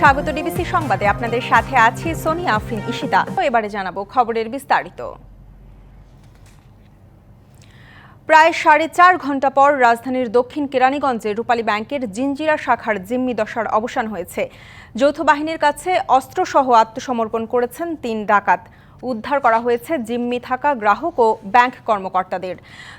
স্বাগত ডিবিসি সংবাদে। আপনাদের সাথে আছি সোনি আফরিন ইশিতা। এবারে জানাব খবরের বিস্তারিত। প্রায় সাড়ে চার ঘণ্টা পর রাজধানীর দক্ষিণ কেরানীগঞ্জে রূপালী ব্যাংকের জিঞ্জিরা শাখার জিম্মি দশার অবসান হয়েছে। যৌথ বাহিনীর কাছে অস্ত্রসহ আত্মসমর্পণ করেছেন তিন ডাকাত। উদ্ধার করা হয়েছে জিম্মি থাকা গ্রাহক ও ব্যাংক কর্মকর্তাদের।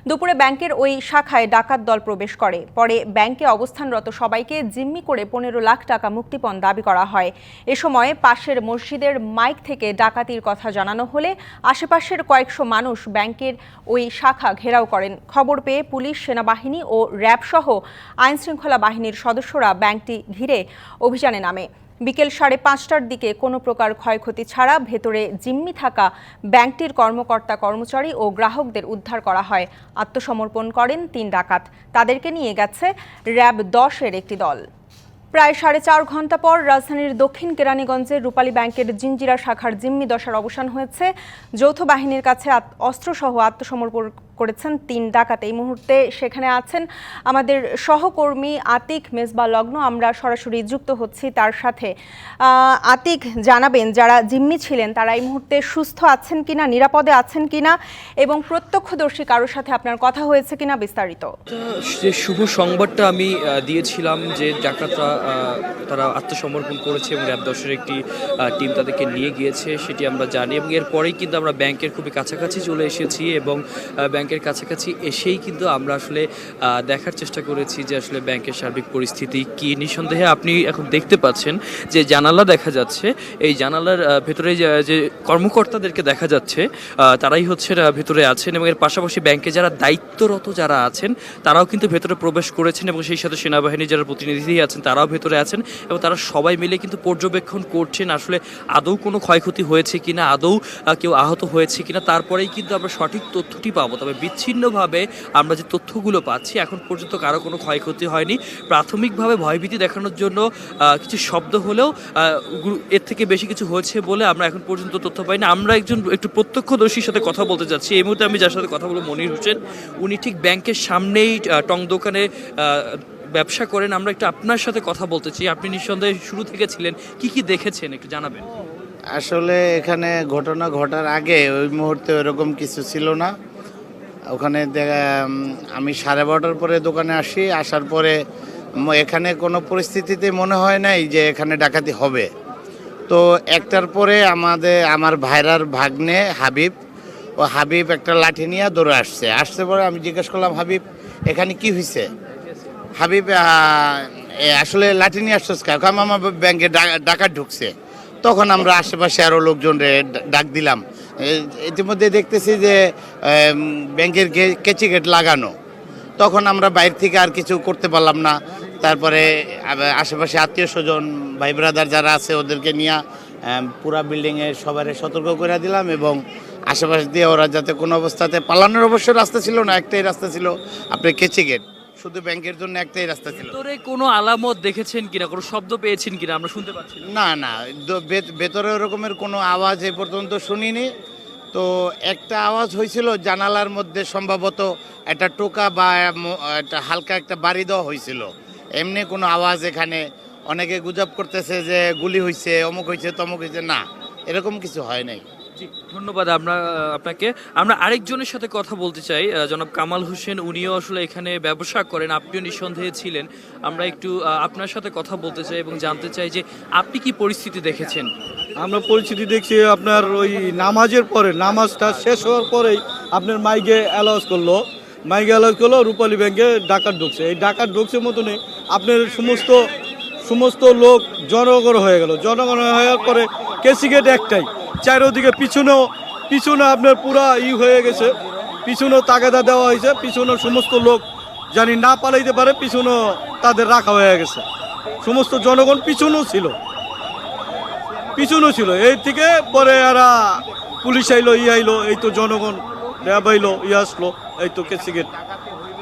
দুপুরে ব্যাংকের ওই শাখায় ডাকাত দল প্রবেশ করে। পরে ব্যাংকে অবস্থানরত সবাইকে জিম্মি করে পনেরো লাখ টাকা মুক্তিপণ দাবি করা হয়। এ সময় পাশের মসজিদের মাইক থেকে ডাকাতির কথা জানানো হলে আশেপাশের কয়েকশো মানুষ ব্যাংকের ওই শাখা ঘেরাও করেন। খবর পেয়ে পুলিশ, সেনাবাহিনী ও র্যাবসহ আইনশৃঙ্খলা বাহিনীর সদস্যরা ব্যাংকটি ঘিরে অভিযানে নামে। বিকেল সাড়ে পাঁচটার দিকে কোনো প্রকার ক্ষয়ক্ষতি ছাড়া ভেতরে জিম্মি থাকা ব্যাংকটির কর্মকর্তা কর্মচারী ও গ্রাহকদের উদ্ধার করা হয়। আত্মসমর্পণ করেন তিন ডাকাত। তাদেরকে নিয়ে গেছে র্যাব দশের একটি দল। প্রায় সাড়ে চার ঘণ্টা পর রাজধানীর দক্ষিণ কেরানীগঞ্জের রূপালী ব্যাংকের জিঞ্জিরা শাখার জিম্মি দশার অবসান হয়েছে। যৌথ বাহিনীর কাছে অস্ত্রসহ আত্মসমর্পণ করেছেন তিন ডাকাত। এই মুহূর্তে সেখানে আছেন আমাদের সহকর্মী আতিক মেজবা লগ্ন। আমরা সরাসরি যুক্ত হচ্ছি তার সাথে। আতিক জানাবেন যারা জিম্মি ছিলেন তারা এই মুহূর্তে সুস্থ আছেন কিনা নিরাপদে আছেন কিনা এবং প্রত্যক্ষদর্শী কারোর সাথে আপনার কথা হয়েছে কিনা বিস্তারিত? যে শুভ সংবাদটা আমি দিয়েছিলাম যে ডাকাতরা তারা আত্মসমর্পণ করেছে এবং র্যাব দশের একটি টিম তাদেরকে নিয়ে গিয়েছে সেটি আমরা জানি। এবং এরপরেই কিন্তু আমরা ব্যাংকের খুবই কাছাকাছি চলে এসেছি এবং আহ, ব্যাংকের কাছাকাছি এসেই কিন্তু আমরা আসলে দেখার চেষ্টা করেছি যে আসলে ব্যাংকের সার্বিক পরিস্থিতি কি। নিঃসন্দেহে আপনি এখন দেখতে পাচ্ছেন যে জানালা দেখা যাচ্ছে। এই জানালার ভেতরে যে- যে কর্মকর্তাদেরকে দেখা যাচ্ছে তারাই হচ্ছে ভেতরে আছেন এবং এর পাশাপাশি ব্যাংকে যারা দায়িত্বরত যারা আছেন, তারাও কিন্তু ভেতরে প্রবেশ করেছেন এবং সেই সাথে সেনাবাহিনীর যারা প্রতিনিধি আছেন, তারাও ভেতরে আছেন এবং তারা সবাই মিলে কিন্তু পর্যবেক্ষণ করছেন আসলে আদৌ কোনো ক্ষয়ক্ষতি হয়েছে কিনা, আদৌ কেউ আহত হয়েছে কিনা। তারপরেই কিন্তু আমরা সঠিক তথ্যটি পাবো। তবে বিচ্ছিন্নভাবে আমরা যে তথ্যগুলো পাচ্ছি, এখন পর্যন্ত কারও কোনো ক্ষয়ক্ষতি হয়নি। প্রাথমিকভাবে ভয়ভীতি দেখানোর জন্য কিছু শব্দ হলেও এর থেকে বেশি কিছু হয়েছে বলে আমরা এখন পর্যন্ত তথ্য পাইনি। আমরা একজন একটু প্রত্যক্ষদর্শীর সাথে কথা বলতে যাচ্ছি। এই মুহূর্তে আমি যার সাথে কথা বলব, মনির হোসেন। উনি ঠিক ব্যাংকের সামনেই টং দোকানে ব্যবসা করেন। আমরা একটু আপনার সাথে কথা বলতে চাই। আপনি নিঃসন্দেহে শুরু থেকে ছিলেন। কি কি দেখেছেন? একটু জানাবেন। আসলে এখানে ঘটনা ঘটার আগে ওই মুহূর্তে ওরকম কিছু ছিল না। ওখানে আমি সাড়ে বারোটার পরে দোকানে আসি, আসার পরে এখানে কোনো পরিস্থিতিতে মনে হয় নাই যে এখানে ডাকাতি হবে। তো একটার পরে আমাদের, আমার ভাইরার ভাগ্নে হাবিব, ও হাবিব একটা লাঠি নিয়ে দৌড়ে আসছে। আসতে পরে আমি জিজ্ঞেস করলাম, হাবিব, এখানে কি হয়েছে হাবিব আসলে লাঠি নিয়ে আসছিস কাকা মামা, ব্যাংকে ডাকাত ঢুকছে। তখন আমরা আশেপাশে আরও লোকজন ডাক দিলাম। ইতিমধ্যে দেখতেছি যে ব্যাংকের কেচি গেট লাগানো। তখন আমরা বাইরে থেকে আর কিছু করতে পারলাম না। তারপরে আশেপাশে আত্মীয় স্বজন, ভাই ব্রাদার যারা আছে ওদেরকে নিয়ে পুরা বিল্ডিংয়ে সবারে সতর্ক করে দিলাম এবং আশেপাশে দিয়ে ওরা যাতে কোনো অবস্থাতে পালানোর অবশ্য রাস্তা ছিল না, একটাই রাস্তা ছিল আপনি কেচি গেট। শুধু ব্যাংকের জন্য একটাই রাস্তা ছিল। ভেতরে কোনো আলামত দেখেছেন কিনা? কোনো শব্দ পেয়েছেন কিনা? আমরা শুনতে পাচ্ছি না। না না। দ- ভে- ভেতরে ওরকমের কোনো আওয়াজ এ পর্যন্ত শুনিনি। তো একটা আওয়াজ হয়েছিল জানালার মধ্যে সম্ভবত একটা টোকা বা একটা হালকা একটা বাড়ি দেওয়া হয়েছিল। এমনি কোনো আওয়াজ এখানে অনেকে গুজব করতেছে যে গুলি হয়েছে অমুক হয়েছে তমুক হয়েছে না এরকম কিছু হয় নাই। ধন্যবাদ। আমরা আপনাকে, আমরা আরেকজনের সাথে কথা বলতে চাই। জনাব কামাল হোসেন, উনিও আসলে এখানে ব্যবসা করেন, আপনিও নিঃসন্দেহে ছিলেন। আমরা একটু আপনার সাথে কথা বলতে চাই এবং জানতে চাই যে আপনি কি পরিস্থিতি দেখেছেন? আমরা পরিস্থিতি দেখছি আপনার ওই নামাজের পরে, নামাজটা শেষ হওয়ার পরেই আপনার মাইকে অ্যালাউন্স করল। মাইকে অ্যালাউন্স করল, রূপালী ব্যাংকে ডাকাত ঢুকছে। এই ডাকাত ঢুকছে মতনই আপনার সমস্ত সমস্ত লোক জনগণ হয়ে গেল। জনগণ হওয়ার পরে কেসি গেট একটাই। চারিদিকে পিছনেও পিছনে আপনার পুরা ই হয়ে গেছে। পিছনেও তাগাদা দেওয়া হয়েছে, পিছনে সমস্ত লোক জানি না পালাইতে পারে পিছনেও তাদের রাখা হয়ে গেছে। সমস্ত জনগণ পিছনেও ছিল। পিছনও ছিল। এই থেকে পরে এরা পুলিশ আইলো, ই আইলো, এই তো জনগণ আইলো, ই আসলো, এই তো কেসি গেট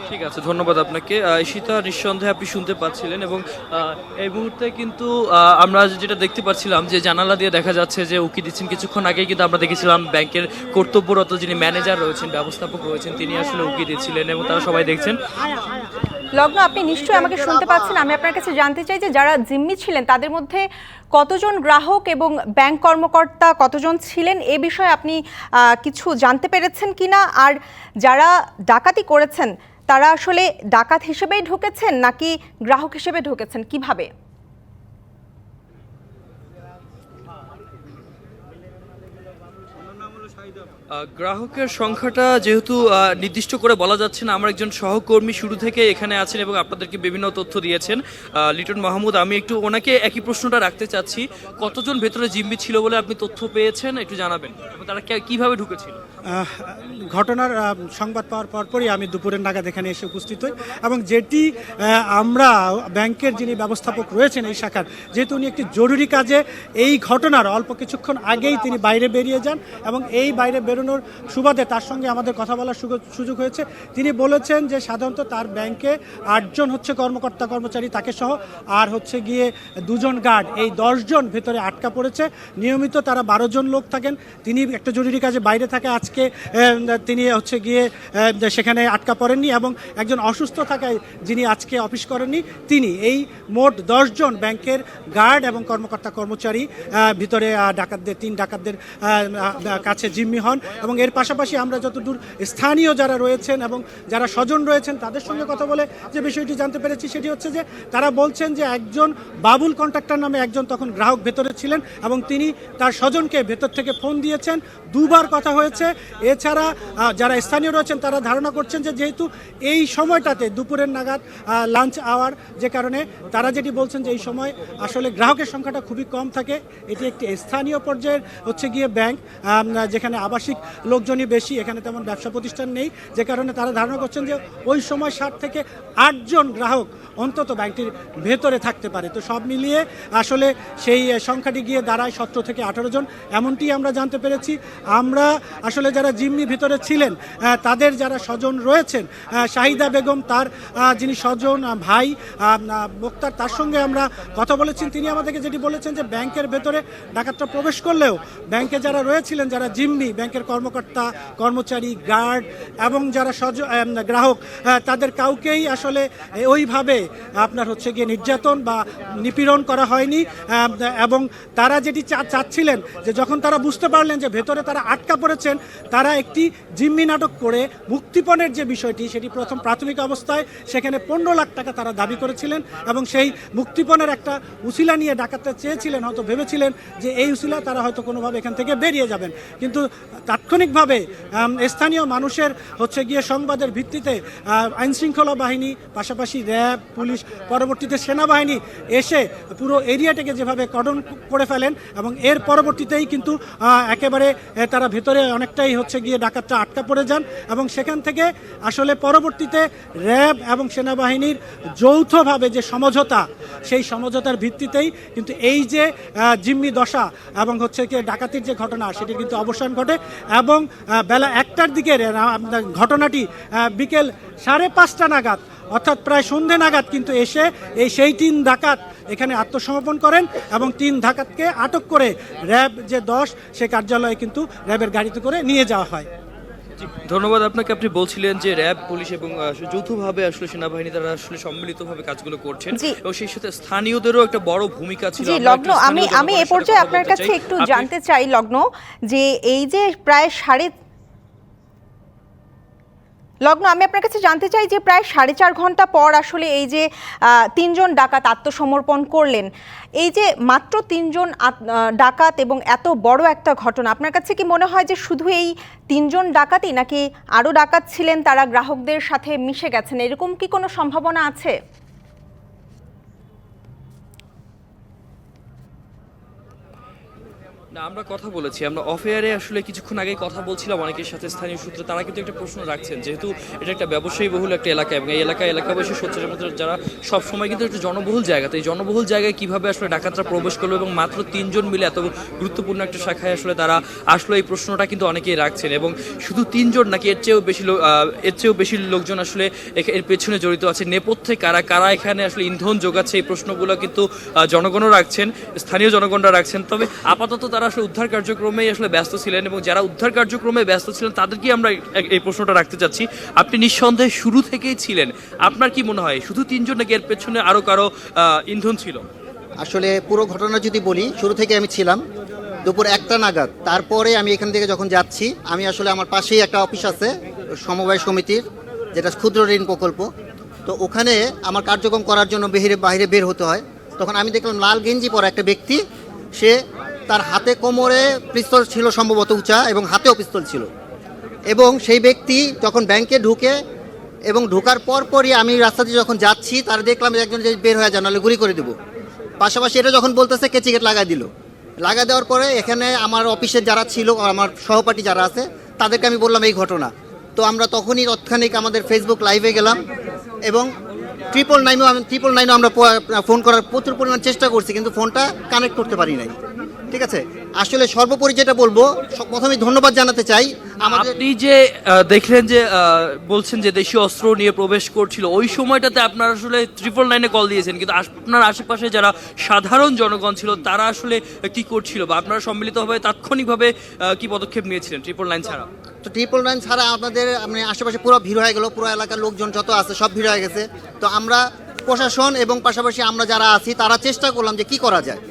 ঠিক আছে, ধন্যবাদ আপনাকে। ঈশিতা, নিঃসন্দেহে আপনি শুনতে পাচ্ছিলেন এবং এই মুহূর্তে কিন্তু আমরা যেটা দেখতে পাচ্ছিলাম যে জানালা দিয়ে দেখা যাচ্ছে যে উকি দিচ্ছেন। কিছুক্ষণ আগে কিন্তু আমরা দেখেছিলাম ব্যাংকের কর্তব্যরত যিনি ম্যানেজার রয়েছেন, ব্যবস্থাপক রয়েছেন, তিনি আসলে উকি দিচ্ছিলেন এবং তারা সবাই দেখছেন। লগ্ন, আপনি নিশ্চয়ই আমাকে শুনতে পাচ্ছেন। আমি আপনার কাছে জানতে চাই যে যারা জিম্মি ছিলেন, তাদের মধ্যে কতজন গ্রাহক এবং ব্যাংক কর্মকর্তা কতজন ছিলেন? এ বিষয়ে আপনি কিছু জানতে পেরেছেন কিনা? আর যারা ডাকাতি করেছেন তারা আসলে ডাকাত হিসেবেই ঢুকেছেন নাকি গ্রাহক হিসেবে ঢুকেছেন? কীভাবে? গ্রাহকের সংখ্যাটা যেহেতু নির্দিষ্ট করে বলা যাচ্ছে না, আমার একজন সহকর্মী শুরু থেকে এখানে আছেন এবং আপনাদেরকে বিভিন্ন তথ্য দিয়েছেন। লিটন মাহমুদ, আমি একটু ওনাকে একই প্রশ্নটা রাখতে চাচ্ছি। কতজন ভেতরে জিম্মি ছিল বলে আপনি তথ্য পেয়েছেন, একটু জানাবেন? এবং তারা কীভাবে ঢুকেছিল? ঘটনার সংবাদ পাওয়ার পরপরই আমি দুপুরের নাগাদ এখানে এসে উপস্থিত হই। এবং যেটি আমরা ব্যাংকের যিনি ব্যবস্থাপক রয়েছেন এই শাখার, যেহেতু উনি একটি জরুরি কাজে, এই ঘটনার অল্প কিছুক্ষণ আগেই তিনি বাইরে বেরিয়ে যান এবং এই বাইরে বেরোনোর সুবাদে তার সঙ্গে আমাদের কথা বলার সুযোগ- হয়েছে। তিনি বলেছেন যে সাধারণত তার ব্যাংকে আটজন হচ্ছে কর্মকর্তা, কর্মচারী তাকে সহ। আর হচ্ছে গিয়ে দুজন গার্ড, এই দশজন ভেতরে আটকা পড়েছে। নিয়মিত তারা বারো জন লোক থাকেন। তিনি একটা জরুরি কাজে বাইরে থাকে। আজকে তিনি হচ্ছে গিয়ে সেখানে আটকা পড়েননি এবং একজন অসুস্থ থাকায় যিনি আজকে অফিস করেননি, তিনি এই মোট দশজন ব্যাংকের গার্ড এবং কর্মকর্তা, কর্মচারী ভিতরে ডাকাতদের, তিন ডাকাতদের কাছে জিম্মি হন। এবং এর পাশাপাশি আমরা যতদূর স্থানীয় যারা রয়েছেন এবং যারা স্বজন রয়েছেন, তাদের সঙ্গে কথা বলে যে বিষয়টি জানতে পেরেছি সেটি হচ্ছে যে তারা বলছেন যে একজন বাবুল কন্ট্রাক্টর নামে একজন তখন গ্রাহক ভেতরে ছিলেন এবং তিনি তার স্বজনকে ভেতর থেকে ফোন দিয়েছেন। দুবার কথা হয়েছে। এছাড়া যারা স্থানীয় রয়েছেন, তারা ধারণা করছেন যে যেহেতু এই সময়টাতে দুপুরের নাগাদ লাঞ্চ আওয়ার যে কারণে তারা যেটি বলছেন যে এই সময় আসলে গ্রাহকের সংখ্যাটা খুবই কম থাকে। এটি একটি স্থানীয় পর্যায়ের হচ্ছে গিয়ে ব্যাংক যেখানে আবাসিক লোকজনই বেশি, এখানে তেমন ব্যবসা প্রতিষ্ঠান নেই। যে কারণে তারা ধারণা করছেন যে ওই সময় ষাট থেকে আটজন গ্রাহক অন্তত ব্যাংকটির ভেতরে থাকতে পারে। তো সব মিলিয়ে আসলে সেই সংখ্যাটি গিয়ে দাঁড়ায় সতেরো থেকে আঠারো জন। এমনটি আমরা জানতে পেরেছি। আমরা আসলে যারা জিম্মি ভিতরে ছিলেন তাদের যারা স্বজন রয়েছেন শাহিদা বেগম তার যিনি স্বজন ভাই মোক্তার, তার সঙ্গে আমরা কথা বলেছেন তিনি আমাদেরকে যেটি বলেছেন যে ব্যাংকের ভেতরে ডাকাতটা প্রবেশ করলেও ব্যাংকে যারা রয়েছিলেন, যারা জিম্মি ব্যাংকের কর্মকর্তা কর্মচারী গার্ড এবং যারা সজ গ্রাহক আহ, তাদের কাউকেই আসলে ওইভাবে আপনার হচ্ছে গিয়ে নির্যাতন বা নিপীড়ন করা হয়নি। এবং তারা যেটি চাচ্ছিলেন যে যখন তারা বুঝতে পারলেন যে ভেতরে তারা আটকা পড়েছেন তারা একটি জিম্মি নাটক করে মুক্তিপণের যে বিষয়টি সেটি প্রথম প্রাথমিক অবস্থায় সেখানে পনেরো লাখ টাকা তারা দাবি করেছিলেন এবং সেই মুক্তিপণের একটা উসিলা নিয়ে ডাকাতটা চেয়েছিলেন হয়তো ভেবেছিলেন যে এই উসিলা তারা হয়তো কোনোভাবে এখান থেকে বেরিয়ে যাবেন। কিন্তু তাৎক্ষণিকভাবে স্থানীয় মানুষের হচ্ছে গিয়ে সংবাদের ভিত্তিতে আইনশৃঙ্খলা বাহিনী, পাশাপাশি র্যাব, পুলিশ, পরবর্তীতে সেনাবাহিনী এসে পুরো এরিয়াটাকে যেভাবে কর্ডন করে ফেলেন এবং এর পরবর্তীতেই কিন্তু একেবারে তারা ভেতরে অনেকটাই হচ্ছে গিয়ে ডাকাতটা আটকা পড়ে যান এবং সেখান থেকে আসলে পরবর্তীতে র্যাব এবং সেনাবাহিনীর যৌথভাবে যে সমঝোতা, সেই সমঝোতার ভিত্তিতেই কিন্তু এই যে জিম্মি দশা এবং হচ্ছে কি ডাকাতির যে ঘটনা সেটির কিন্তু অবসান ঘটে। এবং বেলা একটার দিকে ঘটনাটি বিকেল সাড়ে পাঁচটা নাগাদ, অর্থাৎ প্রায় সন্ধে নাগাদ কিন্তু এসে এই সেই তিন ডাকাত এখানে আত্মসমর্পণ করেন এবং তিন ডাকাতকে আটক করে র্যাব যে দশ, সে কার্যালয়ে কিন্তু র্যাবের গাড়িতে করে নিয়ে যাওয়া হয়। ধন্যবাদ আপনাকে। আপনি বলছিলেন যে র্যাব পুলিশ এবং যৌথভাবে আসলে সেনাবাহিনী তারা আসলে সম্মিলিতভাবে কাজগুলো করছেন। এবং সেই সাথে স্থানীয়দেরও একটা বড় ভূমিকা ছিল। জি লগ্ন আমি আমি এ পর্যায়ে আপনার কাছে একটু জানতে চাই লগ্ন যে এই যে প্রায় সাড়ে লগ্ন, আমি আপনার কাছে জানতে চাই যে প্রায় সাড়ে চার ঘণ্টা পর আসলে এই যে তিনজন ডাকাত আত্মসমর্পণ করলেন, এই যে মাত্র তিনজন ডাকাত এবং এত বড় একটা ঘটনা, আপনার কাছে কি মনে হয় যে শুধু এই তিনজন ডাকাতই নাকি আরও ডাকাত ছিলেন, তারা গ্রাহকদের সাথে মিশে গেছেন, এরকম কি কোনো সম্ভাবনা আছে? না, আমরা কথা বলেছি। আমরা অফেয়ারে আসলে কিছুক্ষণ আগে কথা বলছিলাম অনেকের সাথে স্থানীয় সূত্রে। তারা কিন্তু একটা প্রশ্ন রাখছেন, যেহেতু এটা একটা ব্যবসায়ী বহুল একটা এলাকা এবং এই এলাকা এলাকাবাসী সত্যের মধ্যে যারা সব সময় কিন্তু একটা জনবহুল জায়গা। তো এই জনবহুল জায়গায় কীভাবে আসলে ডাকাতরা প্রবেশ করল এবং মাত্র তিনজন মিলে এত গুরুত্বপূর্ণ একটা শাখায় আসলে তারা আসলে, এই প্রশ্নটা কিন্তু অনেকেই রাখছেন এবং শুধু তিনজন নাকি এর চেয়েও বেশি এর চেয়েও বেশি লোকজন আসলে এর পেছনে জড়িত আছে। নেপথ্যে কারা কারা এখানে আসলে ইন্ধন যোগাচ্ছে এই প্রশ্নগুলো কিন্তু জনগণও রাখছেন, স্থানীয় জনগণরা রাখছেন। তবে আপাতত তারা তারা আসলে উদ্ধার কার্যক্রমেই আসলে ব্যস্ত ছিলেন এবং যারা উদ্ধার কার্যক্রমে ব্যস্ত ছিলেন তাদেরকে আমরা এই প্রশ্নটা রাখতে চাচ্ছি। আপনি নিঃসন্দেহে শুরু থেকেই ছিলেন। আপনার কি মনে হয়, শুধু তিনজন নাকি এর পেছনে আরও কারও ইন্ধন ছিল? আসলে পুরো ঘটনা যদি বলি, শুরু থেকে আমি ছিলাম। দুপুর একটা নাগাদ। তারপরে আমি এখান থেকে যখন যাচ্ছি, আমি আসলে আমার পাশেই একটা অফিস আছে, সমবায় সমিতির, যেটা ক্ষুদ্র ঋণ প্রকল্প। তো ওখানে আমার কার্যক্রম করার জন্য বেহিরে, বাইরে বের হতে হয়। তখন আমি দেখলাম লাল গেঞ্জি পরা একটা ব্যক্তি, সে তার হাতে কোমরে পিস্তল ছিল সম্ভবত উঁচা এবং হাতেও পিস্তল ছিল। এবং সেই ব্যক্তি যখন ব্যাংকে ঢুকে এবং ঢোকার পর পরই আমি রাস্তা দিয়ে যখন যাচ্ছি, তার দেখলাম যে একজন যে বের হয়ে যান নাহলে গুলি করে দেবো। পাশাপাশি এটা যখন বলতেছে কেচিকেট লাগাই দিল। লাগা দেওয়ার পরে এখানে আমার অফিসের যারা ছিল আমার সহপাঠী যারা আছে, তাদেরকে আমি বললাম, এই ঘটনা। তো আমরা তখনই তৎক্ষণিক আমাদের ফেসবুক লাইভে গেলাম এবং ট্রিপল নাইনও ট্রিপল নাইনও আমরা ফোন করার প্রচুর পরিমাণ চেষ্টা করছি, কিন্তু ফোনটা কানেক্ট করতে পারি নাই। ঠিক আছে? আসলে সর্বোপরি যেটা বলব প্রথমে ধন্যবাদ জানাতে চাই আপনি যে দেখলেন যে বলছেন যে দেশীয় অস্ত্র নিয়ে প্রবেশ করছিল ওই সময়টাতে আপনার আসলে ট্রিপল নাইনে কল দিয়েছেন কিন্তু আপনার আশেপাশে যারা সাধারণ জনগণ ছিল তারা আসলে কি করছিল বা আপনারা সম্মিলিতভাবে তাৎক্ষণিকভাবে কি পদক্ষেপ নিয়েছিলেন ট্রিপল নাইন ছাড়া? তো ট্রিপল নাইন ছাড়া আমাদের মানে আশেপাশে পুরো ভিড় হয়ে গেল পুরো এলাকার লোকজন যত আছে সব ভিড় হয়ে গেছে। তো আমরা প্রশাসন এবং পাশাপাশি আমরা যারা আছি তারা চেষ্টা করলাম যে কি করা যায়।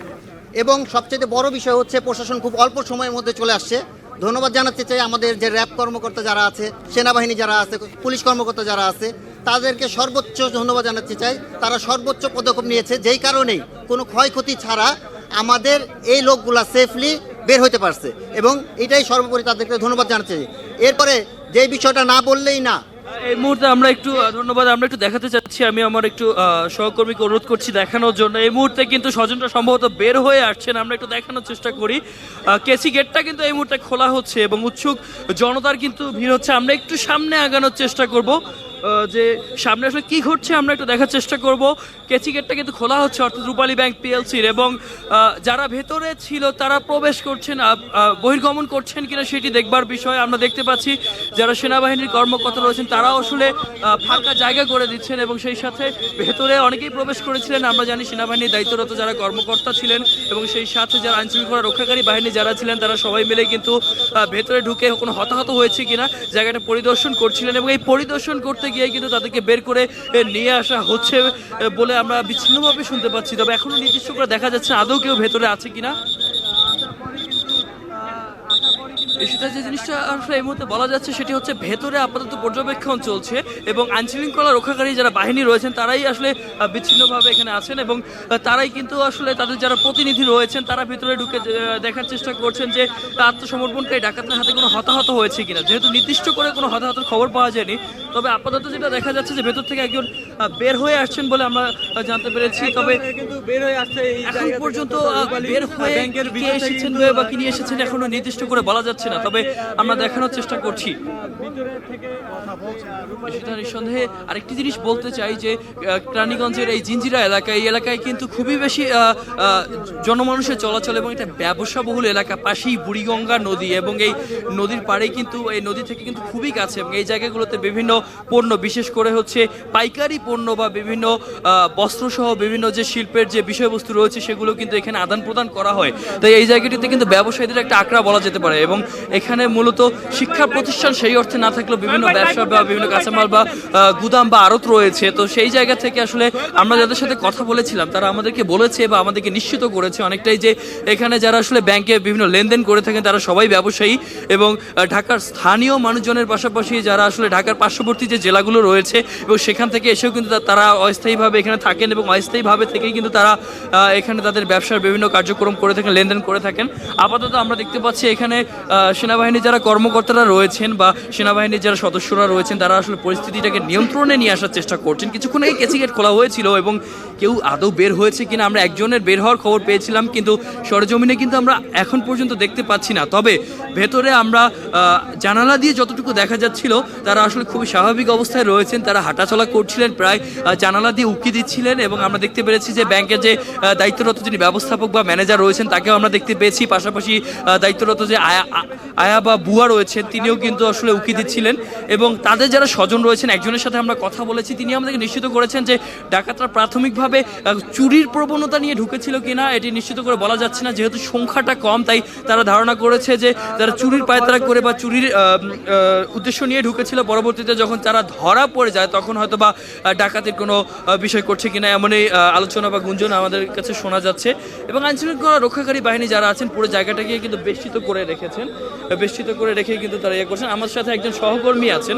এবং সবচেয়ে বড় বিষয় হচ্ছে প্রশাসন খুব অল্প সময়ের মধ্যে চলে আসছে। ধন্যবাদ জানাতে চাই আমাদের যে র্যাব কর্মকর্তা যারা আছে, সেনাবাহিনী যারা আছে, পুলিশ কর্মকর্তা যারা আছে, তাদেরকে সর্বোচ্চ ধন্যবাদ জানাতে চাই। তারা সর্বোচ্চ পদক্ষেপ নিয়েছে, যেই কারণেই কোনো ক্ষয়ক্ষতি ছাড়া আমাদের এই লোকগুলা সেফলি বের হতে পারছে। এবং এটাই সর্বোপরি তাদেরকে ধন্যবাদ জানাতে চাই। এরপরে যে বিষয়টা না বললেই না এই মুহূর্তে আমরা একটু ধন্যবাদ, আমরা একটু দেখাতে চাচ্ছি। আমি আমার একটু সহকর্মীকে অনুরোধ করছি দেখানোর জন্য। এই মুহূর্তে কিন্তু স্বজনরা সম্ভবত বের হয়ে আসছেন। আমরা একটু দেখানোর চেষ্টা করি। কেসি গেটটা কিন্তু এই মুহূর্তে খোলা হচ্ছে এবং উৎসুক জনতার কিন্তু ভিড় হচ্ছে। আমরা একটু সামনে আগানোর চেষ্টা করব। যে সামনে আসলে কি ঘটছে আমরা একটু দেখার চেষ্টা করব। কেচি গেটটা কিন্তু খোলা হচ্ছে, অর্থাৎ রূপালী ব্যাংক পিএলসির এবং যারা ভেতরে ছিল তারা প্রবেশ করছেন বহির্গমন করছেন কিনা সেটি দেখবার বিষয় আমরা দেখতে পাচ্ছি। যারা সেনাবাহিনীর কর্মকর্তা রয়েছেন তারা আসলে ফাঁকা জায়গা করে দিচ্ছেন এবং সেই সাথে ভেতরে অনেকেই প্রবেশ করেছিলেন। আমরা জানি সেনাবাহিনীর দায়িত্বরত যারা কর্মকর্তা ছিলেন এবং সেই সাথে যারা আইনশৃঙ্খলা রক্ষাকারী বাহিনী যারা ছিলেন তারা সবাই মিলে কিন্তু ভেতরে ঢুকে কোনো হতাহত হয়েছে কিনা, জায়গাটা পরিদর্শন করছিলেন এবং এই পরিদর্শন করতে গিয়ে কিন্তু তাদেরকে বের করে নিয়ে আসা হচ্ছে বলে আমরা বিচ্ছিন্নভাবে শুনতে পাচ্ছি। তবে এখনও নির্দিষ্ট করে দেখা যাচ্ছে আদৌ কেউ ভেতরে আছে কিনা। সেটা যে জিনিসটা আসলে এই মুহূর্তে বলা যাচ্ছে সেটি হচ্ছে ভেতরে আপাতত পর্যবেক্ষণ চলছে এবং আইন শৃঙ্খলা রক্ষাকারী যারা বাহিনী রয়েছেন তারাই আসলে বিচ্ছিন্নভাবে এখানে আছেন এবং তারাই কিন্তু আসলে তাদের যারা প্রতিনিধি রয়েছেন তারা ভেতরে ঢুকে দেখার চেষ্টা করছেন যে আত্মসমর্পণকারী ডাকাতের হাতে কোনো হতাহত হয়েছে কিনা। যেহেতু নির্দিষ্ট করে কোনো হতাহতের খবর পাওয়া যায়নি তবে আপাতত যেটা দেখা যাচ্ছে যে ভেতর থেকে একজন বের হয়ে আসছেন বলে আমরা জানতে পেরেছি। তবে কিন্তু বের হয়ে আসছে এখন পর্যন্ত বের হয়ে এসেছেন বা কি নিয়ে এসেছেন এখনও নির্দিষ্ট করে বলা যাচ্ছে না। তবে আমরা দেখানোর চেষ্টা করছি। সেটা নিঃসন্দেহে আরেকটি জিনিস বলতে চাই যে রানীগঞ্জের এই জিঞ্জিরা এলাকা এই এলাকায় কিন্তু খুবই বেশি জনমানুষের চলাচল এবং এটা ব্যবসাবহুল এলাকা। পাশেই বুড়িগঙ্গা নদী এবং এই নদীর পাড়ে কিন্তু এই নদী থেকে কিন্তু খুবই কাছে এবং এই জায়গাগুলোতে বিভিন্ন পণ্য বিশেষ করে হচ্ছে পাইকারি পণ্য বা বিভিন্ন বস্ত্র সহ বিভিন্ন যে শিল্পের যে বিষয়বস্তু রয়েছে সেগুলো কিন্তু এখানে আদান প্রদান করা হয়। তাই এই জায়গাটিতে কিন্তু ব্যবসায়ীদের একটা আঁকড়া বলা যেতে পারে এবং এখানে মূলত শিক্ষা প্রতিষ্ঠান সেই অর্থে না থাকলেও বিভিন্ন ব্যবসা বা বিভিন্ন কাঁচামাল বা গুদাম বা আড়ত রয়েছে। তো সেই জায়গা থেকে আসলে আমরা যাদের সাথে কথা বলেছিলাম তারা আমাদেরকে বলেছে বা আমাদেরকে নিশ্চিত করেছে অনেকটাই যে এখানে যারা আসলে ব্যাংকে বিভিন্ন লেনদেন করে থাকেন তারা সবাই ব্যবসায়ী এবং ঢাকার স্থানীয় মানুষজনের পাশাপাশি যারা আসলে ঢাকার পার্শ্ববর্তী যে জেলাগুলো রয়েছে এবং সেখান থেকে এসেও কিন্তু তারা অস্থায়ীভাবে এখানে থাকেন এবং অস্থায়ীভাবে থেকেই কিন্তু তারা এখানে তাদের ব্যবসার বিভিন্ন কার্যক্রম করে থাকেন লেনদেন করে থাকেন। আপাতত আমরা দেখতে পাচ্ছি এখানে আহ, সেনাবাহিনীর যারা কর্মকর্তারা রয়েছেন বা সেনাবাহিনীর যারা সদস্যরা রয়েছেন তারা আসলে পরিস্থিতিটাকে নিয়ন্ত্রণে নিয়ে আসার চেষ্টা করছেন। কিছুক্ষণ আগে কেসি গেট খোলা হয়েছিল এবং কেউ আদৌ বের হয়েছে কিনা আমরা একজনের বের হওয়ার খবর পেয়েছিলাম কিন্তু সরজমিনে কিন্তু আমরা এখন পর্যন্ত দেখতে পাচ্ছি না। তবে ভেতরে আমরা জানালা দিয়ে যতটুকু দেখা যাচ্ছিল তারা আসলে খুবই স্বাভাবিক অবস্থায় রয়েছেন তারা হাঁটাচলা করছিলেন প্রায় জানালা দিয়ে উকি দিচ্ছিলেন এবং আমরা দেখতে পেরেছি যে ব্যাংকের যে দায়িত্বরত যিনি ব্যবস্থাপক বা ম্যানেজার রয়েছেন তাকেও আমরা দেখতে পেয়েছি। পাশাপাশি দায়িত্বরত যে আয়া বা বুয়া রয়েছেন, তিনিও কিন্তু আসলে উকি দিচ্ছিলেন এবং তাদের যারা স্বজন রয়েছেন, একজনের সাথে আমরা কথা বলেছি, তিনি আমাদেরকে নিশ্চিত করেছেন যে ডাকাতরা প্রাথমিকভাবে চুরির প্রবণতা নিয়ে ঢুকেছিল কিনা, এটি নিশ্চিত করে বলা যাচ্ছে না, যেহেতু সংখ্যাটা কম, তাই তারা ধারণা করেছে যে তারা চুরির পায়তারা করে বা চুরির উদ্দেশ্য নিয়ে ঢুকেছিল, পরবর্তীতে যখন তারা ধরা পড়ে যায়, তখন হয়তো বা ডাকাতির কোনো বিষয় করছে কিনা, এমনই আলোচনা বা গুঞ্জন আমাদের কাছে শোনা যাচ্ছে। এবং আইনশৃঙ্খলা রক্ষাকারী বাহিনী যারা আছেন, পুরো জায়গাটাকে কিন্তু বেষ্টিত করে রেখেছেন। বেষ্টিত করে রেখে কিন্তু তারা ইয়ে করছেন। আমার সাথে একজন সহকর্মী আছেন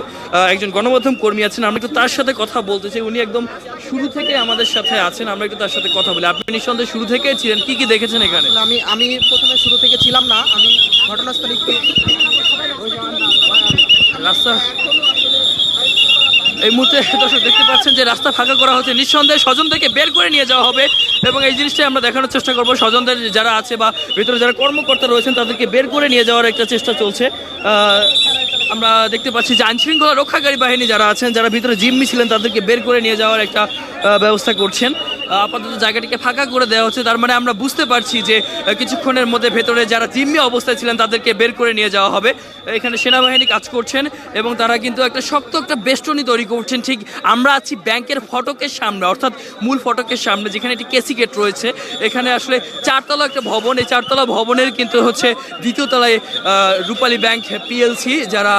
একজন গণমাধ্যম কর্মী আছেন। আমরা একটু তার সাথে কথা বলতে চাই। উনি একদম শুরু থেকে আমাদের সাথে আছেন। আমরা একটু তার সাথে কথা বলি। আপনি নিঃসন্দেহে শুরু থেকে ছিলেন? কি কি দেখেছেন এখানে? আমি আমি প্রথমে শুরু থেকে ছিলাম না। আমি ঘটনাস্থলে রাস্তা এই মুহূর্তে দর্শক দেখতে পাচ্ছেন যে রাস্তা ফাঁকা করা হচ্ছে। নিঃসন্দেহে স্বজনদেরকে বের করে নিয়ে যাওয়া হবে এবং এই জিনিসটাই আমরা দেখানোর চেষ্টা করব। স্বজনদের যারা আছে বা ভিতরে যারা কর্মকর্তা রয়েছেন, তাদেরকে বের করে নিয়ে যাওয়ার একটা চেষ্টা চলছে। আমরা দেখতে পাচ্ছি যে আইনশৃঙ্খলা রক্ষাকারী বাহিনী যারা আছেন, যারা ভিতরে জিম্মি ছিলেন, তাদেরকে বের করে নিয়ে যাওয়ার একটা ব্যবস্থা করছেন। আপাতত জায়গাটিকে ফাঁকা করে দেওয়া হচ্ছে। তার মানে আমরা বুঝতে পারছি যে কিছুক্ষণের মধ্যে ভেতরে যারা জিম্মি অবস্থায় ছিলেন, তাদেরকে বের করে নিয়ে যাওয়া হবে। এখানে সেনাবাহিনী কাজ করছেন এবং তারা কিন্তু একটা শক্ত একটা বেষ্টনী তৈরি করছেন। ঠিক আমরা আছি ব্যাংকের ফটকের সামনে, অর্থাৎ মূল ফটকের সামনে, যেখানে একটি কেসি গেট রয়েছে। এখানে আসলে চারতলা একটা ভবন। এই চারতলা ভবনের কিন্তু হচ্ছে দ্বিতীয় তলায় রূপালী ব্যাংক পিএলসি যারা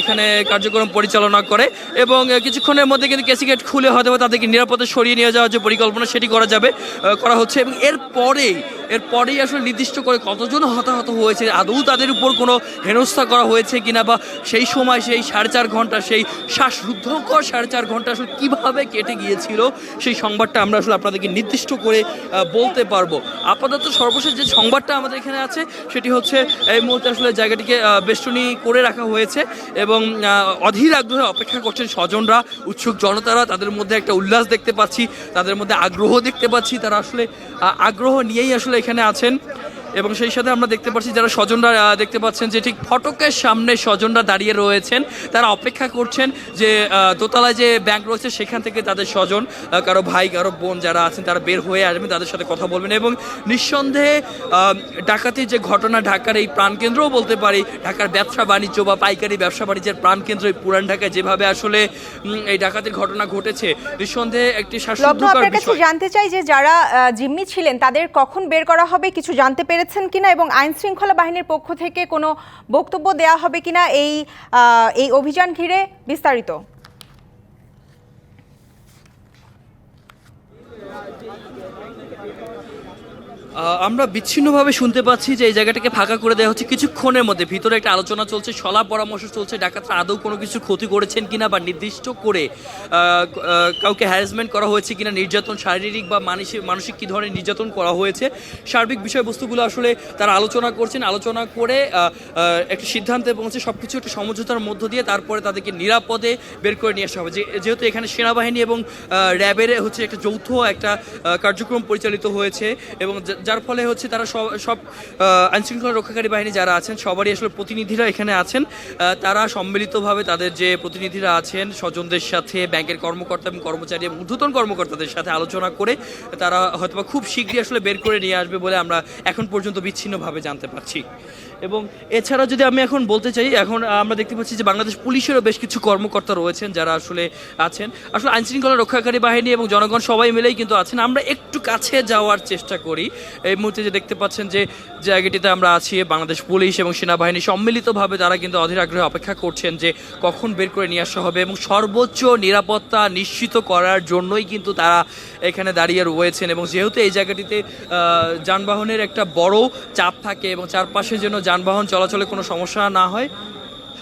এখানে কার্যক্রম পরিচালনা করে। এবং কিছুক্ষণের মধ্যে কিন্তু কেসি গেট খুলে হয়তো তাদেরকে নিরাপদে সরিয়ে নিয়ে যাওয়ার যে পরিকল্পনা সেটি করা যাবে করা হচ্ছে এবং এরপরেই এরপরেই আসলে নির্দিষ্ট করে কতজন হতাহত হয়েছে, আদৌ তাদের উপর কোনো হেনস্থা করা হয়েছে কিনা বা সেই সময় সেই সাড়ে চার ঘণ্টা, সেই শ্বাসরুদ্ধকর সাড়ে চার ঘণ্টা আসলে কীভাবে কেটে গিয়েছিল, সেই সংবাদটা আমরা আসলে আপনাদেরকে নির্দিষ্ট করে বলতে পারব। আপাতত সর্বশেষ যে সংবাদটা আমাদের এখানে আছে, সেটি হচ্ছে এই মুহূর্তে আসলে জায়গাটিকে বেষ্টনী করে রাখা হয়েছে এবং অধীর আগ্রহে অপেক্ষা করছেন স্বজনরা, উৎসুক জনতারা, তাদের মধ্যে একটা উল্লাস দেখতে পাচ্ছি, তাদের মধ্যে আগ্রহ দেখতে পাচ্ছি, তারা আসলে আগ্রহ নিয়েই আসলে এখানে আছেন। এবং সেই সাথে আমরা দেখতে পাচ্ছি যারা স্বজনরা দেখতে পাচ্ছেন যে ঠিক ফটকের সামনে স্বজনরা দাঁড়িয়ে রয়েছেন। তারা অপেক্ষা করছেন যে দোতলায় যে ব্যাংক রয়েছে সেখান থেকে তাদের স্বজন কারও ভাই কারও বোন যারা আছেন তারা বের হয়ে আসবেন তাদের সাথে কথা বলবেন এবং নিঃসন্দেহে ডাকাতির যে ঘটনা ঢাকার এই প্রাণকেন্দ্রও বলতে পারি ঢাকার ব্যবসা বাণিজ্য বা পাইকারি ব্যবসা বাণিজ্যের প্রাণকেন্দ্র এই পুরান ঢাকায় যেভাবে আসলে এই ডাকাতির ঘটনা ঘটেছে নিঃসন্দেহে একটি বিষয়। জানতে চাই যে যারা জিম্মি ছিলেন তাদের কখন বের করা হবে? কিছু জানতে পেরেছেন কিনা এবং আইন শৃঙ্খলা বাহিনীর পক্ষ থেকে কোনো বক্তব্য দেয়া হবে কিনা এই এই অভিযান ঘিরে বিস্তারিত। আমরা বিচ্ছিন্নভাবে শুনতে পাচ্ছি যে এই জায়গাটাকে ফাঁকা করে দেওয়া হচ্ছে কিছুক্ষণের মধ্যে। ভিতরে একটা আলোচনা চলছে, সলা পরামর্শ চলছে, ডাকাতরা আদৌ কোনো কিছু ক্ষতি করেছেন কিনা বা নির্দিষ্ট করে কাউকে হ্যারাসমেন্ট করা হয়েছে কিনা, নির্যাতন, শারীরিক বা মানসিক মানসিক কী ধরনের নির্যাতন করা হয়েছে? সার্বিক বিষয়বস্তুগুলো আসলে তারা আলোচনা করছেন, আলোচনা করে একটা সিদ্ধান্তে পৌঁছে সব কিছু একটা সমঝোতার মধ্য দিয়ে তারপরে তাদেরকে নিরাপদে বের করে নিয়ে আসা হবে। যেহেতু এখানে সেনাবাহিনী এবং র্যাবের হচ্ছে একটা যৌথ একটা কার্যক্রম পরিচালিত হয়েছে এবং যার ফলে হচ্ছে তারা সব আইনশৃঙ্খলা রক্ষাকারী বাহিনী যারা আছেন, সবারই আসলে প্রতিনিধিরা এখানে আছেন। তারা সম্মিলিতভাবে তাদের যে প্রতিনিধিরা আছেন, স্বজনদের সাথে, ব্যাংকের কর্মকর্তা এবং কর্মচারী এবং ঊর্ধ্বতন কর্মকর্তাদের সাথে আলোচনা করে তারা হয়তোবা খুব শীঘ্রই আসলে বের করে নিয়ে আসবে বলে আমরা এখন পর্যন্ত বিচ্ছিন্নভাবে জানতে পারছি। এবং এছাড়া যদি আমি এখন বলতে চাই, এখন আমরা দেখতে পাচ্ছি যে বাংলাদেশ পুলিশেরও বেশ কিছু কর্মকর্তা রয়েছেন যারা আসলে আছেন। আসলে আইনশৃঙ্খলা রক্ষাকারী বাহিনী এবং জনগণ সবাই মিলেই কিন্তু আছেন। আমরা একটু কাছে যাওয়ার চেষ্টা করি। এই মুহূর্তে যে দেখতে পাচ্ছেন যে জায়গাটিতে আমরা আছি, বাংলাদেশ পুলিশ এবং সেনাবাহিনী সম্মিলিতভাবে তারা কিন্তু অধীর আগ্রহে অপেক্ষা করছেন যে কখন বের করে নিয়ে আসা হবে এবং সর্বোচ্চ নিরাপত্তা নিশ্চিত করার জন্যই কিন্তু তারা এখানে দাঁড়িয়ে রয়েছেন এবং যেহেতু এই জায়গাটিতে যানবাহনের একটা বড় চাপ থাকে এবং চারপাশে যেন যানবাহন চলাচলে কোনো সমস্যা না হয়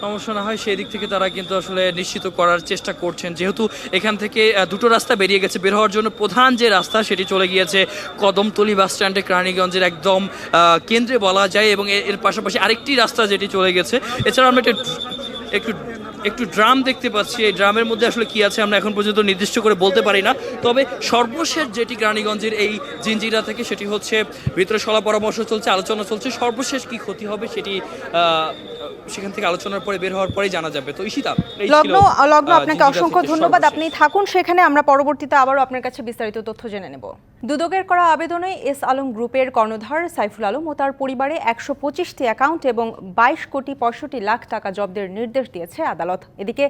সমস্যা না হয় সেই দিক থেকে তারা কিন্তু আসলে নিশ্চিত করার চেষ্টা করছেন। যেহেতু এখান থেকে দুটো রাস্তা বেরিয়ে গেছে। বের হওয়ার জন্য প্রধান যে রাস্তা, সেটি চলে গিয়েছে কদমতলি বাস স্ট্যান্ডে কেরানীগঞ্জের একদম কেন্দ্রে বলা যায় এবং এর- পাশাপাশি আরেকটি রাস্তা যেটি চলে গেছে। এছাড়া আমরা একটু একটু একটু ড্রাম দেখতে পাচ্ছি। এই ড্রামের মধ্যে আসলে কি আছে আমরা এখন পর্যন্ত নির্দিষ্ট করে বলতে পারি না। তবে সর্বশেষ যেটি রানীগঞ্জের এই জিঞ্জিরা থেকে, সেটি হচ্ছে, ভিতরে সলা পরামর্শ চলছে, আলোচনা চলছে। সর্বশেষ কি ক্ষতি হবে সেটি সেখান থেকে আলোচনার পরে বের হওয়ার পরেই জানা যাবে। তো ঈশিতা লগ্ন লগ্ন আপনাকে অসংখ্য ধন্যবাদ। আপনি থাকুন সেখানে আমরা পরবর্তীতে আবারও আপনার কাছে বিস্তারিত তথ্য জেনে নেব। দুদকের করা আবেদনে এস আলম গ্রুপের কর্ণধার সাইফুল আলম ও তার পরিবারে একশো পঁচিশটি অ্যাকাউন্ট এবং বাইশ কোটি পঁয়ষট্টি লাখ টাকা জব্দের নির্দেশ দিয়েছে আদালত। এদিকে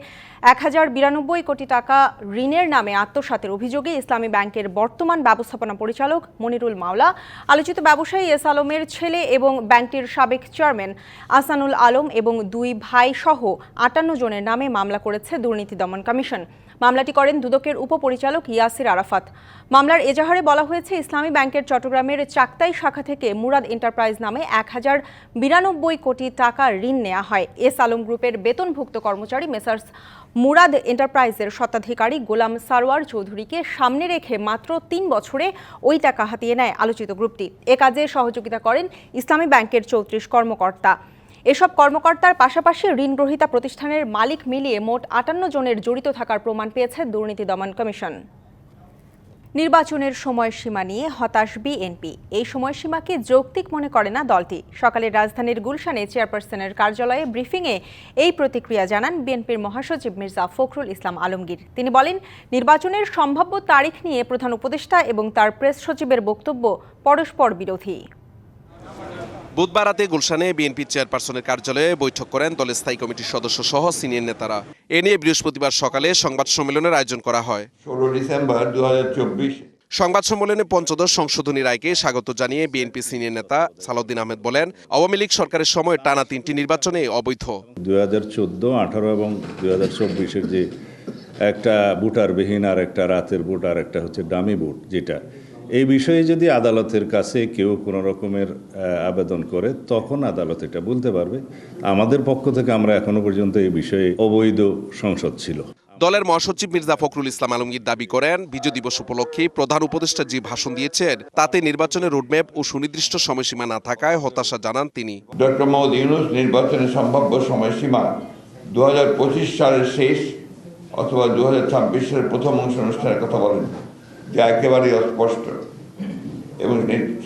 এক হাজার বিরানব্বই কোটি টাকা ঋণের নামে আত্মসাতের অভিযোগে ইসলামী ব্যাংকের বর্তমান ব্যবস্থাপনা পরিচালক মনিরুল মাওলা আলোচিত ব্যবসায়ী এস আলমের ছেলে এবং ব্যাংকটির সাবেক চেয়ারম্যান আসানুল আলম এবং দুই ভাই সহ আটান্ন জনের নামে মামলা করেছে দুর্নীতি দমন কমিশন। মামলাটি করেন দুদকের উপপরিচালক ইয়াসির আরাফাত। মামলার এজাহারে বলা হয়েছে, ইসলামী ব্যাংকের চট্টগ্রামের চাকতাই শাখা থেকে মুরাদ এন্টারপ্রাইজ নামে এক হাজার বিরানব্বই কোটি টাকা ঋণ নেওয়া হয়। এস আলম গ্রুপের বেতনভুক্ত কর্মচারী মেসার্স মুরাদ এন্টারপ্রাইজের স্বত্বাধিকারী গোলাম সারওয়ার চৌধুরীকে সামনে রেখে মাত্র তিন বছরে ওই টাকা হাতিয়ে নেয় আলোচিত গ্রুপটি। এ কাজে সহযোগিতা করেন ইসলামী ব্যাংকের চৌত্রিশ কর্মকর্তা। এসব কর্মকর্তার পাশাপাশি ঋণ গ্রহীতা প্রতিষ্ঠানের মালিক মিলিয়ে মোট আটান্ন জনের জড়িত থাকার প্রমাণ পেয়েছে দুর্নীতি দমন কমিশন। নির্বাচনের সময়সীমা নিয়ে হতাশ বিএনপি। এই সময়সীমাকে যৌক্তিক মনে করে না দলটি। সকালে রাজধানীর গুলশানে চেয়ারপারসনের কার্যালয়ে ব্রিফিংয়ে এই প্রতিক্রিয়া জানান বিএনপির মহাসচিব মির্জা ফখরুল ইসলাম আলমগীর। তিনি বলেন, নির্বাচনের সম্ভাব্য তারিখ নিয়ে প্রধান উপদেষ্টা এবং তার প্রেস সচিবের বক্তব্য পরস্পর বিরোধী। বুধবার রাতে গুলশানে বিএনপি চেয়ারপারসনের কার্যালয়ে বৈঠক করেন দলের স্থায়ী কমিটির সদস্য সহ সিনিয়র নেতারা। এ নিয়ে বৃহস্পতিবার সকালে সংবাদ সম্মেলনের আয়োজন করা হয়। ষোলো ডিসেম্বর দু সংবাদ সম্মেলনে পঞ্চদশ সংশোধনী রায়কে স্বাগত জানিয়ে বিএনপি সিনিয়র নেতা সালাউদ্দিন আহমেদ বলেন আওয়ামী লীগ সরকারের সময় টানা তিনটি নির্বাচনে অবৈধ। দুই হাজার চোদ্দ আঠারো এবং দুই হাজার চব্বিশের যে একটা বুটারবিহীন আর একটা রাতের বুট আর একটা হচ্ছে ডামি বুট যেটা এই বিষয়ে যদি আদালতের কাছে কেউ কোনো রকমের আবেদন করে তখন আদালত এটা বলতে পারবে। আমাদের পক্ষ থেকে আমরা এখনও পর্যন্ত এই বিষয়ে অবৈধ সংসদ ছিল। দলের মহাসচিব মির্জা ফখরুল ইসলাম আলমগীর দাবি করেন বিজয় দিবস উপলক্ষে প্রধান উপদেষ্টা যে ভাষণ দিয়েছেন তাতে নির্বাচনের রোডম্যাপ ও সুনির্দিষ্ট সময়সীমা না থাকায় হতাশা জানান তিনি। ডক্টর মোহাম্মদ ইউনুস নির্বাচনের সম্ভাব্য সময়সীমা দু হাজার পঁচিশ সালের শেষ অথবা দু সালের প্রথম অংশ অনুষ্ঠানের কথা বলেন। যা একেবারেই অস্পষ্ট। এবং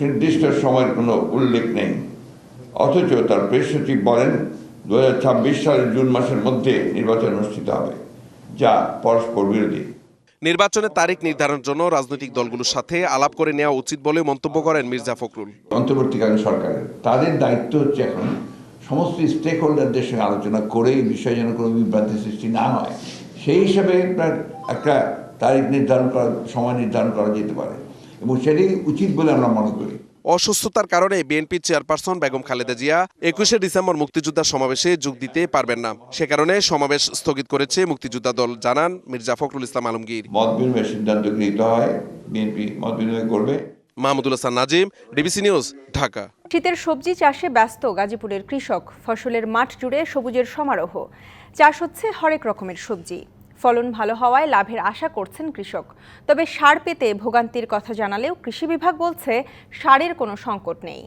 নির্দিষ্ট সময়ের কোনো উল্লেখ নেই। অথচ তার প্রেস সচিব বলেন দু হাজার ছাব্বিশ সালের জুন মাসের মধ্যে নির্বাচন অনুষ্ঠিত হবে যা পরস্পর বিরোধী। নির্বাচনের তারিখ নির্ধারণের জন্য রাজনৈতিক দলগুলোর সাথে আলাপ করে নেওয়া উচিত বলে মন্তব্য করেন মির্জা ফখরুল। অন্তর্বর্তীকালীন সরকারের। তাদের দায়িত্ব হচ্ছে এখন সমস্ত স্টেক হোল্ডারদের সঙ্গে আলোচনা করে এই বিষয়ে যেন কোনো বিভ্রান্তি সৃষ্টি না হয়। সেই হিসাবে একটা তারিখ নির্ধারণ করা সময় নির্ধারণ করা যেতে পারে। এবং সেটি উচিত বলে আমরা মনে করি। অসুস্থতার কারণে বিএনপি চেয়ারপারসন বেগম খালেদা জিয়া একুশে ডিসেম্বর মুক্তিযোদ্ধা সমাবেশে যোগ দিতে পারবেন না। সে কারণে সমাবেশ স্থগিত করেছে মুক্তিযোদ্ধা দল জানান মির্জা ফখরুল ইসলাম আলমগীর। মত বিনিময়ের সিদ্ধান্ত গৃহীত হয় বিএনপি মত বিনিময় করবে। Mahmudul Hasan Nazim DBC news Dhaka. শীতের সবজি চাষে ব্যস্ত গাজীপুরের কৃষক ফসলের মাঠ জুড়ে সবুজের সমারোহ। চাষ হচ্ছে হরেক রকমের সবজি। ফলন ভালো হওয়ায় লাভের আশা করছেন কৃষক। তবে সার পেতে ভোগান্তির কথা জানালেও কৃষি বিভাগ বলছে, সারের কোনো সংকট নেই।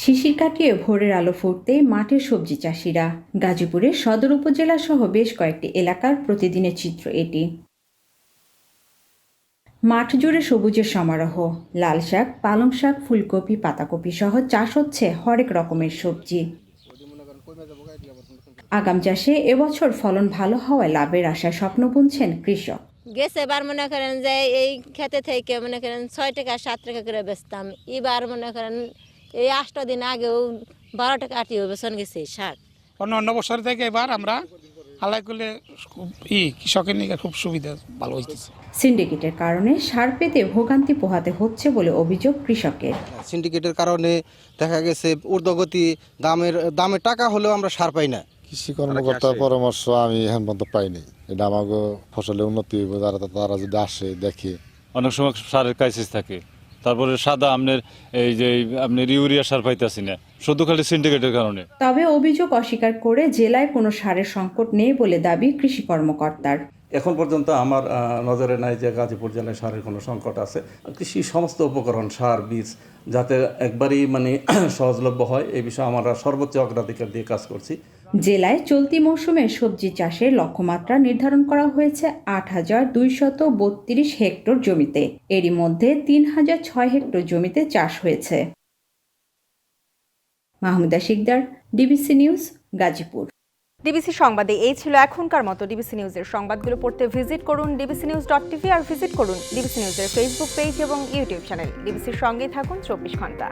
শিশির কাটিয়ে ভোরের আলো ফুটতে মাঠে সবজি চাষিরা। গাজীপুরের সদর উপজেলা সহ বেশ কয়েকটি এলাকার প্রতিদিনের চিত্র এটি। মাঠ জুড়ে সবুজের সমারোহ। লাল শাক, পালং শাক, ফুলকপি, পাতাকপি সহ চাষ হচ্ছে হরেক রকমের সবজি। আগাম চাষে এবছর ফলন ভালো হওয়ায় লাভের আশায় স্বপ্ন বুনছেন কৃষক। গেছে এবার মনে করেন যে এই খেতে থেকে মনে করেন ছয় টাকা সাত টাকা করে বেচতাম। এবার মনে করেন এই আটটা দিন আগেও বারো টাকা আটিও বেচন গেছে শাক। অন্য অন্য বছর থেকে এবার আমরা হালাই করলে খুব ই কৃষকের নিকে খুব সুবিধা ভালো হইতেছে। সিন্ডিকেটের কারণে সার পেতে ভোগান্তি পোহাতে হচ্ছে বলে অভিযোগ কৃষকের। সিন্ডিকেটের কারণে দেখা গেছে ঊর্ধ্বগতি দামের দামের টাকা হলেও আমরা সার পাই না। কৃষি কর্মকর্তার পরামর্শ আমি এখন পর্যন্ত পাইনি। এটা আমাকে ফসলের উন্নতি হইব যারা তারা যদি আসে দেখে। অনেক সময় সারের ক্রাইসিস থাকে। তারপরে সাদা আপনার এই যে আপনার ইউরিয়া সার পাইতেছি না শুধু খালি সিন্ডিকেটের কারণে। তবে অভিযোগ অস্বীকার করে জেলায় কোনো সারের সংকট নেই বলে দাবি কৃষি কর্মকর্তার। এখন পর্যন্ত আমার নজরে নাই যে গাজীপুর জেলায় সারের কোনো সংকট আছে। কৃষি সমস্ত উপকরণ সার বীজ যাতে একবারই মানে সহজলভ্য হয় এই বিষয়ে আমরা সর্বোচ্চ অগ্রাধিকার দিয়ে কাজ করছি। জেলায় চলতি মৌসুমে সবজি চাষের লক্ষ্যমাত্রা নির্ধারণ করা হয়েছে আট হাজার দুইশত বত্রিশ হেক্টর জমিতে। এরই মধ্যে তিন হাজার ছয় হেক্টর জমিতে চাষ হয়েছে। Mahmuda Sikdar DBC news Gazipur. DBC সংবাদে এই ছিল এখনকার মতো ডিবিসি নিউজের সংবাদগুলো পড়তে ভিজিট করুন ডিবিসি নিউজ ডট টিভি আর ভিজিট করুন ডিবিসি নিউজের ফেসবুক পেজ এবং ইউটিউব চ্যানেল ডিবিসির সঙ্গেই থাকুন চব্বিশ ঘণ্টা।